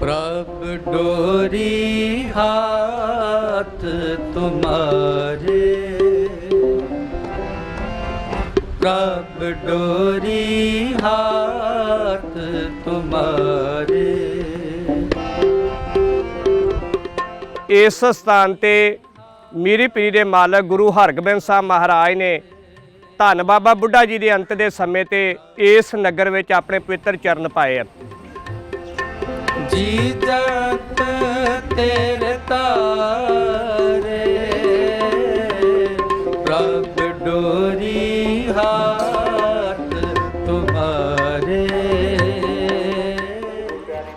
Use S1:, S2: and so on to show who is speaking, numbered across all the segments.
S1: ਪ੍ਰਭ ਡੋਰੀ ਹਾਥ ਤੁਮਾਰੇ। ਪ੍ਰਭ ਡੋਰੀ ਹਾਥ ਤੁਮਾਰੇ।
S2: ਇਸ ਸਥਾਨ ਤੇ ਮੀਰੀ ਪੀਰੀ ਦੇ ਮਾਲਕ ਗੁਰੂ ਹਰਗੋਬਿੰਦ ਸਾਹਿਬ ਮਹਾਰਾਜ ਨੇ ਧੰਨ ਬਾਬਾ ਬੁੱਢਾ ਜੀ ਦੇ ਅੰਤ ਦੇ ਸਮੇਂ ਤੇ ਇਸ ਨਗਰ ਵਿੱਚ ਆਪਣੇ ਪਵਿੱਤਰ ਚਰਨ ਪਾਏ ਆ।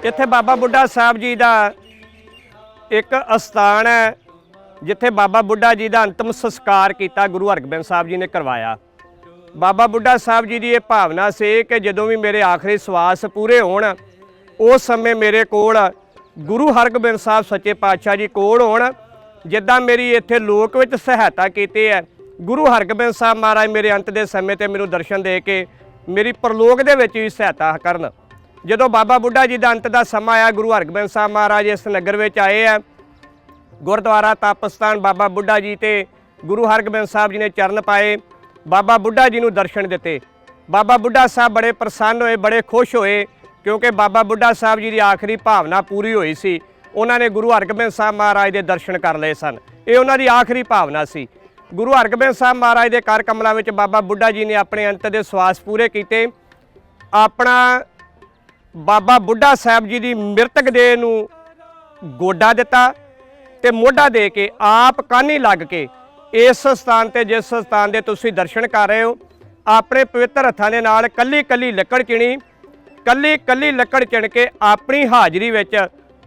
S2: ਇੱਥੇ ਬਾਬਾ ਬੁੱਢਾ ਸਾਹਿਬ ਜੀ ਦਾ ਇੱਕ ਅਸਥਾਨ ਹੈ, ਜਿੱਥੇ ਬਾਬਾ ਬੁੱਢਾ ਜੀ ਦਾ ਅੰਤਮ ਸੰਸਕਾਰ ਕੀਤਾ ਗੁਰੂ ਹਰਗੋਬਿੰਦ ਸਾਹਿਬ ਜੀ ਨੇ ਕਰਵਾਇਆ। ਬਾਬਾ ਬੁੱਢਾ ਸਾਹਿਬ ਜੀ ਦੀ ਇਹ ਭਾਵਨਾ ਸੀ ਕਿ ਜਦੋਂ ਵੀ ਮੇਰੇ ਆਖਰੀ ਸਵਾਸ ਪੂਰੇ ਹੋਣ ਉਸ ਸਮੇਂ ਮੇਰੇ ਕੋਲ ਗੁਰੂ ਹਰਗੋਬਿੰਦ ਸਾਹਿਬ ਸੱਚੇ ਪਾਤਸ਼ਾਹ ਜੀ ਕੋਲ ਹੋਣ, ਜਿੱਦਾਂ ਮੇਰੀ ਇੱਥੇ ਲੋਕ ਵਿੱਚ ਸਹਾਇਤਾ ਕੀਤੀ ਹੈ। ਗੁਰੂ ਹਰਗੋਬਿੰਦ ਸਾਹਿਬ ਮਹਾਰਾਜ ਮੇਰੇ ਅੰਤ ਦੇ ਸਮੇਂ ਤੇ ਮੈਨੂੰ ਦਰਸ਼ਨ ਦੇ ਕੇ ਮੇਰੀ ਪਰਲੋਕ ਦੇ ਵਿੱਚ ਵੀ ਸਹਾਇਤਾ ਕਰਨ। ਜਦੋਂ ਬਾਬਾ ਬੁੱਢਾ ਜੀ ਦਾ ਅੰਤ ਦਾ ਸਮਾਂ ਆਇਆ, ਗੁਰੂ ਹਰਗੋਬਿੰਦ ਸਾਹਿਬ ਮਹਾਰਾਜ ਇਸ ਨਗਰ ਵਿੱਚ ਆਏ ਆ ਗੁਰਦੁਆਰਾ ਤਪਸਤਾਨ ਬਾਬਾ ਬੁੱਢਾ ਜੀ ਤੇ ਗੁਰੂ ਹਰਗੋਬਿੰਦ ਸਾਹਿਬ ਜੀ ਨੇ ਚਰਨ ਪਾਏ। ਬਾਬਾ ਬੁੱਢਾ ਜੀ ਨੂੰ ਦਰਸ਼ਨ ਦਿੱਤੇ। ਬਾਬਾ ਬੁੱਢਾ ਸਾਹਿਬ ਬੜੇ ਪ੍ਰਸੰਨ ਹੋਏ, ਬੜੇ ਖੁਸ਼ ਹੋਏ। ਕਿਉਂਕਿ ਬਾਬਾ ਬੁੱਢਾ ਸਾਹਿਬ ਜੀ ਦੀ ਆਖਰੀ ਭਾਵਨਾ ਪੂਰੀ ਹੋਈ ਸੀ। ਉਹਨਾਂ ਨੇ ਗੁਰੂ ਹਰਗੋਬਿੰਦ ਸਾਹਿਬ ਮਹਾਰਾਜ ਦੇ ਦਰਸ਼ਨ ਕਰ ਲਏ ਸਨ। ਇਹ ਉਹਨਾਂ ਦੀ ਆਖਰੀ ਭਾਵਨਾ ਸੀ। ਗੁਰੂ ਹਰਗੋਬਿੰਦ ਸਾਹਿਬ ਮਹਾਰਾਜ ਦੇ ਕਰ ਕਮਲਾਂ ਵਿੱਚ ਬਾਬਾ ਬੁੱਢਾ ਜੀ ਨੇ ਆਪਣੇ ਅੰਤ ਦੇ ਸਵਾਸ ਪੂਰੇ ਕੀਤੇ। ਆਪਣਾ ਬਾਬਾ ਬੁੱਢਾ ਸਾਹਿਬ ਜੀ ਦੀ ਮ੍ਰਿਤਕ ਦੇਹ ਨੂੰ ਗੋਡਾ ਦਿੱਤਾ ਤੇ ਮੋਢਾ ਦੇ ਕੇ ਆਪ ਕਾਨੀ ਲੱਗ ਕੇ ਇਸ ਸਥਾਨ ਤੇ ਜਿਸ ਸਥਾਨ ਦੇ ਤੁਸੀਂ ਦਰਸ਼ਨ ਕਰ ਰਹੇ ਹੋ, ਆਪਣੇ ਪਵਿੱਤਰ ਹੱਥਾਂ ਦੇ ਨਾਲ ਕੱਲੀ ਕੱਲੀ ਲੱਕੜ ਚਿਣੀ ਕੱਲੀ ਕੱਲੀ ਲੱਕੜ ਚਿਣ ਕੇ ਆਪਣੀ ਹਾਜ਼ਰੀ ਵਿੱਚ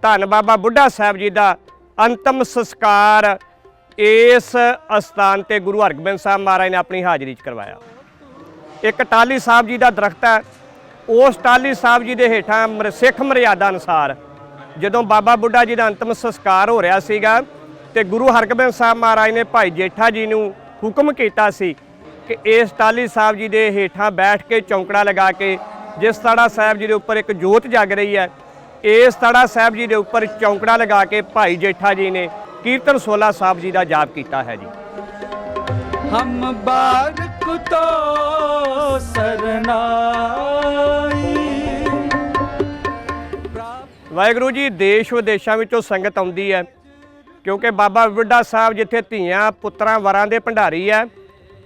S2: ਧੰਨ ਬਾਬਾ ਬੁੱਢਾ ਸਾਹਿਬ ਜੀ ਦਾ ਅੰਤਮ ਸੰਸਕਾਰ ਇਸ ਅਸਥਾਨ ਤੇ ਗੁਰੂ ਹਰਗੋਬਿੰਦ ਸਾਹਿਬ ਮਹਾਰਾਜ ਨੇ ਆਪਣੀ ਹਾਜ਼ਰੀ 'ਚ ਕਰਵਾਇਆ। ਇੱਕ ਟਾਲੀ ਸਾਹਿਬ ਜੀ ਦਾ ਦਰਖਤ ਹੈ, ਉਸ ਟਾਲੀ ਸਾਹਿਬ ਜੀ ਦੇ ਹੇਠਾਂ ਮਰ- ਸਿੱਖ ਮਰਿਆਦਾ ਅਨੁਸਾਰ ਜਦੋਂ ਬਾਬਾ ਬੁੱਢਾ ਜੀ ਦਾ ਅੰਤਮ ਸੰਸਕਾਰ ਹੋ ਰਿਹਾ ਸੀਗਾ ਤੇ ਗੁਰੂ ਹਰਗੋਬਿੰਦ ਸਾਹਿਬ ਮਹਾਰਾਜ ਨੇ ਭਾਈ ਜੇਠਾ ਜੀ ਨੂੰ ਹੁਕਮ ਕੀਤਾ ਸੀ ਕਿ ਇਸ ਟਾਲੀ ਸਾਹਿਬ ਜੀ ਦੇ ਹੇਠਾਂ ਬੈਠ ਕੇ ਚੌਂਕੜਾ ਲਗਾ ਕੇ ਜਿਸ ਤੜਾ ਸਾਹਿਬ ਜੀ ਦੇ ਉੱਪਰ ਇੱਕ ਜੋਤ ਜਗ ਰਹੀ ਹੈ ਇਸ ਤੜਾ ਸਾਹਿਬ ਜੀ ਦੇ ਉੱਪਰ ਚੌਂਕੜਾ ਲਗਾ ਕੇ ਭਾਈ ਜੇਠਾ ਜੀ ਨੇ ਕੀਰਤਨ 16 ਸਾਹਿਬ ਜੀ ਦਾ ਜਾਪ ਕੀਤਾ ਹੈ ਜੀ।
S1: ਹਮ ਬਾਰਕ ਤੋ ਸਰਨਾਈ।
S2: ਵਾਹਿਗੁਰੂ ਜੀ ਦੇਸ਼ ਵਿਦੇਸ਼ਾਂ ਵਿੱਚੋਂ ਸੰਗਤ ਆਉਂਦੀ ਹੈ ਕਿਉਂਕਿ ਬਾਬਾ ਬੁੱਢਾ ਸਾਹਿਬ ਜਿੱਥੇ ਧੀਆਂ ਪੁੱਤਰਾਂ ਵਰਾਂ ਦੇ ਭੰਡਾਰੀ ਹੈ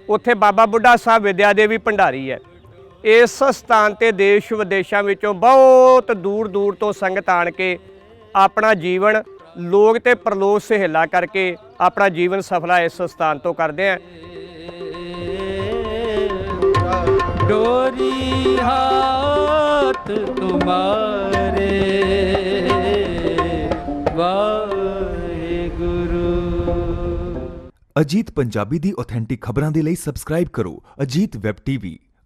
S2: ਉੱਥੇ ਬਾਬਾ ਬੁੱਢਾ ਸਾਹਿਬ ਵਿਦਿਆ ਦੇ ਵੀ ਭੰਡਾਰੀ ਹੈ। ਇਸ ਸਥਾਨ ਤੇ ਦੇਸ਼ ਵਿਦੇਸ਼ਾਂ ਵਿੱਚੋਂ ਬਹੁਤ ਦੂਰ ਦੂਰ ਤੋਂ ਸੰਗਤ ਆਣ ਕੇ ਆਪਣਾ ਜੀਵਨ ਲੋਕ ਤੇ ਪ੍ਰਲੋਕ ਸਹਿਲਾ ਕਰਕੇ ਆਪਣਾ ਜੀਵਨ ਸਫਲਾ ਇਸ ਸਥਾਨ ਤੋਂ ਕਰਦੇ ਆ।
S1: ਡੋਰੀ ਹਾਥ ਤੁਮਾਰੇ ਵਾਹਿਗੁਰੂ।
S3: ਅਜੀਤ ਪੰਜਾਬੀ ਦੀ ਆਥੈਂਟਿਕ ਖਬਰਾਂ ਦੇ ਲਈ ਸਬਸਕ੍ਰਾਈਬ ਕਰੋ ਅਜੀਤ ਵੈਬ ਟੀਵੀ।